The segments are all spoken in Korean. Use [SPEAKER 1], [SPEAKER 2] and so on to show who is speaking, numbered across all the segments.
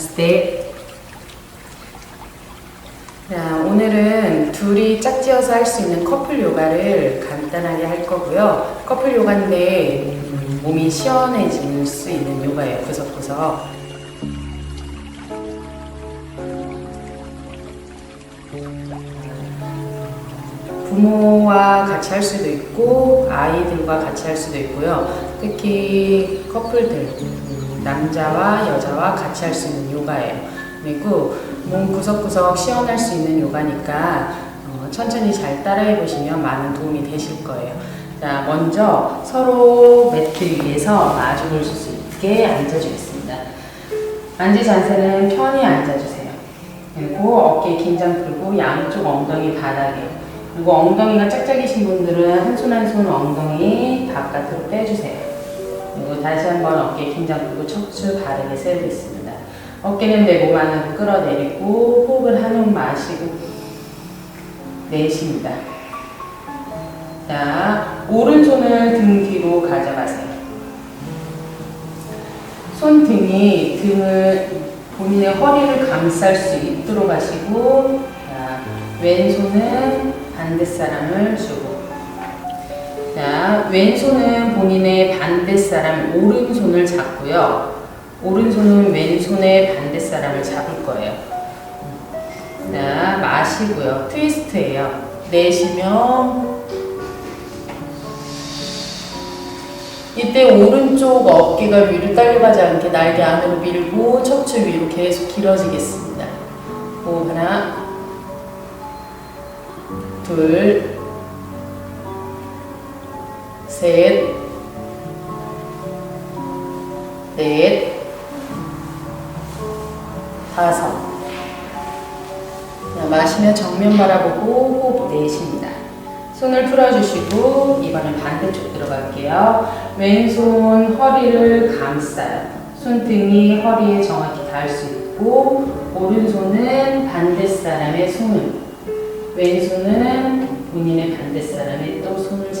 [SPEAKER 1] 나마스테. 자, 오늘은 둘이 짝지어서 할 수 있는 커플 요가를 간단하게 할 거고요. 커플 요가인데 음, 몸이 시원해질 수 있는 요가예요. 구석구석. 부모와 같이 할 수도 있고 아이들과 같이 할 수도 있고요. 특히 커플들 음, 남자와 여자와 같이 할 수 있는 요가예요. 그리고 몸 구석구석 시원할 수 있는 요가니까 어, 천천히 잘 따라해 보시면 많은 도움이 되실 거예요. 자, 먼저 서로 매트 위에서 마주 볼수 있게 앉아주겠습니다. 앉은 자세는 편히 앉아주세요. 그리고 어깨 긴장 풀고 양쪽 엉덩이 바닥에 그리고 엉덩이가 짝짝이신 분들은 한 손 한 손 엉덩이 바깥으로 빼주세요. 그리고 다시 한번 어깨 긴장 풀고 척추 바르게 세우겠습니다. 어깨는 내 몸 안으로 끌어내리고 호흡을 한홈 마시고 내쉽니다. 자, 오른손을 등 뒤로 가져가세요. 손등이 등을 본인의 허리를 감쌀 수 있도록 하시고 자, 왼손은 반대 사람을 주고 자, 왼손은 본인의 반대 사람 오른손을 잡고요. 오른손은 왼손의 반대 사람을 잡을 거예요. 자, 마시고요. 트위스트예요. 내쉬면 이때 오른쪽 어깨가 위로 딸려가지 않게 날개 안으로 밀고 척추 위로 계속 길어지겠습니다. 호흡 하나, 둘, 셋, 넷, 다섯. 자, 마시며 정면 바라보고 호흡 내쉽니다. 손을 풀어주시고 이번엔 반대쪽 들어갈게요. 왼손 허리를 감싸요. 손등이 허리에 정확히 닿을 수 있고 오른손은 반대 사람의 손을 왼손은 본인의 반대 사람의 또 손을.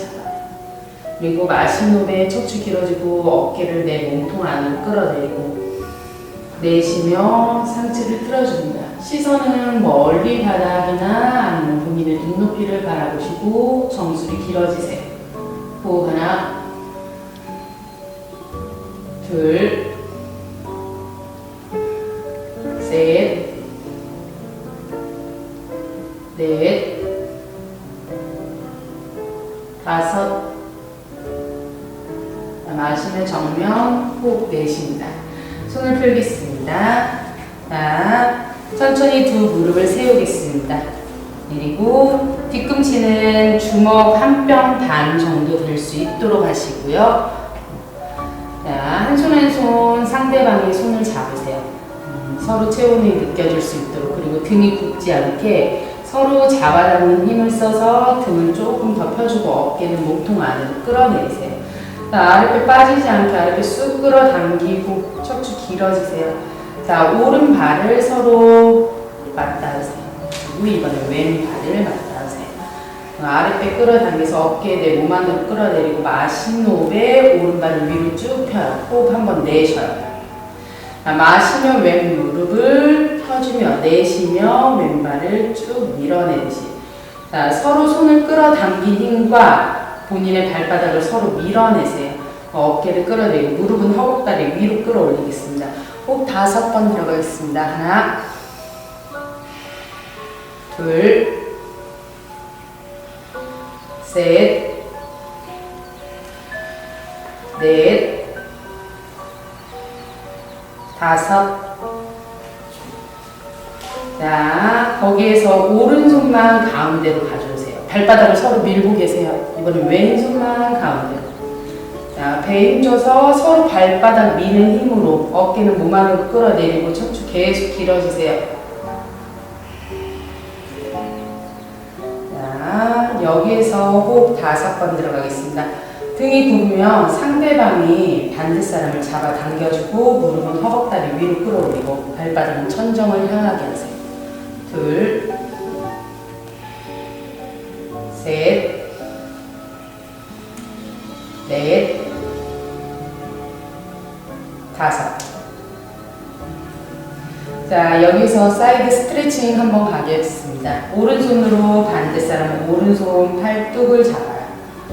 [SPEAKER 1] 그리고 마신 후에 척추 길어지고 어깨를 내 몸통 안으로 끌어내리고 내쉬며 상체를 틀어줍니다. 시선은 멀리 바닥이나 아니면 본인의 눈높이를 바라보시고 정수리 길어지세요. 호흡 하나, 둘, 셋, 넷, 다섯. 자, 마시면 정면 호흡 내쉽니다. 손을 풀겠습니다. 자, 천천히 두 무릎을 세우겠습니다. 그리고 뒤꿈치는 주먹 한 뼘 반 정도 될 수 있도록 하시고요. 자, 한 손 한 손 상대방의 손을 잡으세요. 음, 서로 체온이 느껴질 수 있도록 그리고 등이 굽지 않게 서로 잡아당기는 힘을 써서 등을 조금 더 펴주고 어깨는 몸통 안으로 끌어내리세요. 자, 아랫배 빠지지 않게 아랫배 쑥 끌어당기고 척추 길어지세요. 자, 오른발을 서로 맞닿으세요. 그리고 이번에 왼발을 맞닿으세요. 아랫배 끌어당겨서 어깨 내몸 안으로 끌어내리고 마신 호흡에 오른발을 위로 쭉 펴요. 호흡 한번 내쉬어요. 자, 마시면 왼 무릎을 펴주며 내쉬며 왼발을 쭉 밀어내듯이 자, 서로 손을 끌어당긴 힘과 본인의 발바닥을 서로 밀어내세요. 어깨를 끌어내고 무릎은 허벅다리 위로 끌어올리겠습니다. 호흡 다섯 번 들어가겠습니다. 하나, 둘, 셋, 넷, 다섯. 자, 거기에서 오른손만 가운데로 가져오세요. 발바닥을 서로 밀고 계세요. 이번엔 왼손만 가운데로. 자, 배 힘줘서 서로 발바닥 미는 힘으로 어깨는 몸 안으로 끌어내리고 척추 계속 길어지세요. 자, 여기에서 호흡 다섯 번 들어가겠습니다. 등이 굽으면 상대방이 반대 사람을 잡아 당겨주고 무릎은 허벅다리 위로 끌어올리고 발바닥은 천정을 향하게 하세요. 둘, 셋, 넷, 다섯. 자, 여기서 사이드 스트레칭 한번 가겠습니다. 오른손으로 반대 사람 오른손 팔뚝을 잡아요.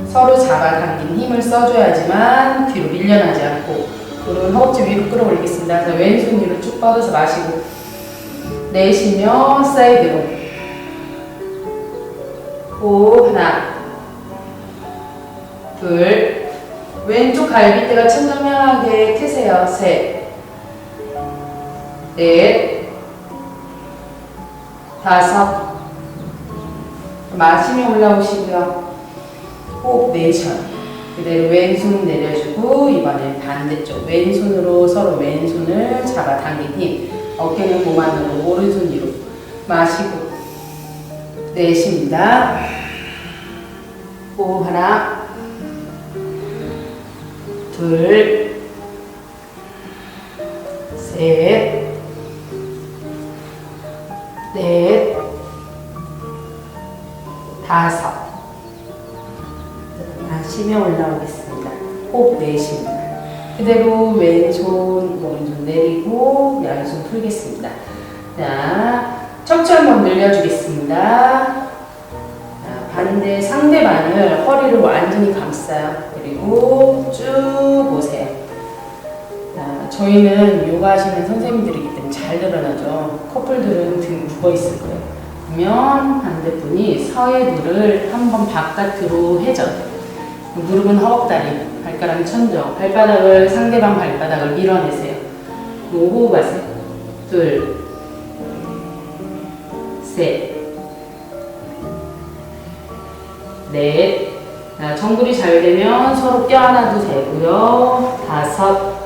[SPEAKER 1] 서로 잡아당긴 힘을 써줘야지만 뒤로 밀려나지 않고 오른 허벅지 위로 끌어올리겠습니다. 자, 왼손 위로 쭉 뻗어서 마시고 내쉬며 사이드로 오 하나 둘 왼쪽 갈비뼈가 천정면하게 트세요. 셋 넷, 다섯, 마시며 올라오시고요. 호흡 내쉬어요. 그대로 왼손 내려주고 이번엔 반대쪽 왼손으로 서로 왼손을 잡아 당긴 힘 어깨는 몸 안으로 오른손 위로 마시고 내쉽니다. 호흡 하나 둘 셋, 넷, 다섯. 마시며 올라오겠습니다. 호흡 내쉽니다. 그대로 왼손, 오른손 내리고 양손 풀겠습니다. 자, 척추 한번 늘려주겠습니다. 자, 반대 상대방을 허리를 완전히 감싸요. 그리고 쭉 오세요. 자, 저희는 요가 하시는 선생님들이기 때문에 잘 늘어나죠. 커플들은 등 굽어 있을 거예요. 그러면 반대분이 서해부를 한번 바깥으로 회전. 무릎은 허벅다리, 발가락은 천정, 발바닥을 상대방 발바닥을 밀어내세요. 그리고 호흡하세요. 둘, 셋, 넷. 자, 정글이 잘 되면 서로 뼈 하나도 되고요. 다섯.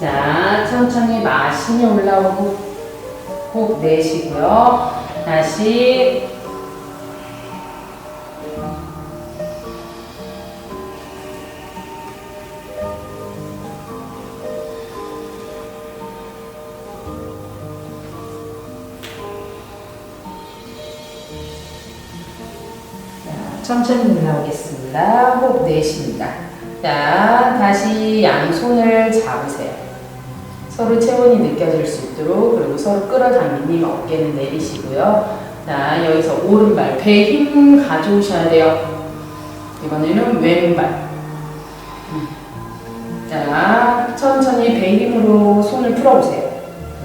[SPEAKER 1] 자, 천천히 마시며 올라오고 호흡 내쉬고요. 다시 천천히 올라오겠습니다. 호흡 내쉽니다. 자, 다시 양손을 잡으세요. 서로 체온이 느껴질 수 있도록 그리고 서로 끌어당기니 어깨는 내리시고요. 자, 여기서 오른발 배에 힘 가져오셔야 돼요. 이번에는 왼발. 음. 자, 천천히 배 힘으로 손을 풀어보세요.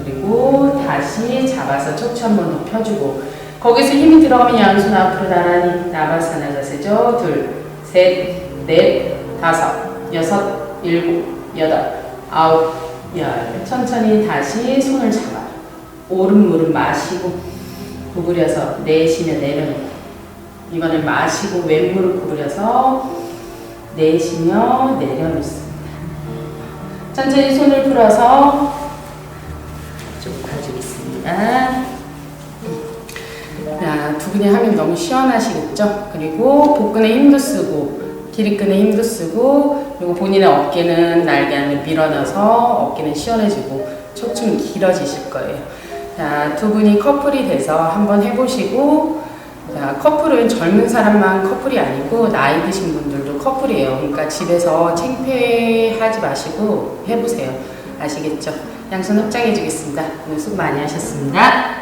[SPEAKER 1] 그리고 다시 잡아서 척추 한번더 펴주고 거기서 힘이 들어가면 양손 앞으로 나란히 나바사나 자세죠. 둘, 셋, 넷, 다섯, 여섯, 일곱, 여덟, 아홉, 열. 천천히 다시 손을 잡아. 오른 무릎 마시고 구부려서 내쉬며 내려놓고 이번엔 마시고 왼 무릎 구부려서 내쉬며 내려놓습니다. 천천히 손을 풀어서 두 분이 하면 너무 시원하시겠죠? 그리고 복근에 힘도 쓰고 기립근에 힘도 쓰고 그리고 본인의 어깨는 날개 안을 밀어넣어서 어깨는 시원해지고 척추는 길어지실 거예요. 자, 두 분이 커플이 돼서 한번 해보시고 자, 커플은 젊은 사람만 커플이 아니고 나이 드신 분들도 커플이에요. 그러니까 집에서 창피하지 마시고 해보세요. 아시겠죠? 양손 합장해 주겠습니다. 오늘 수고 많이 하셨습니다.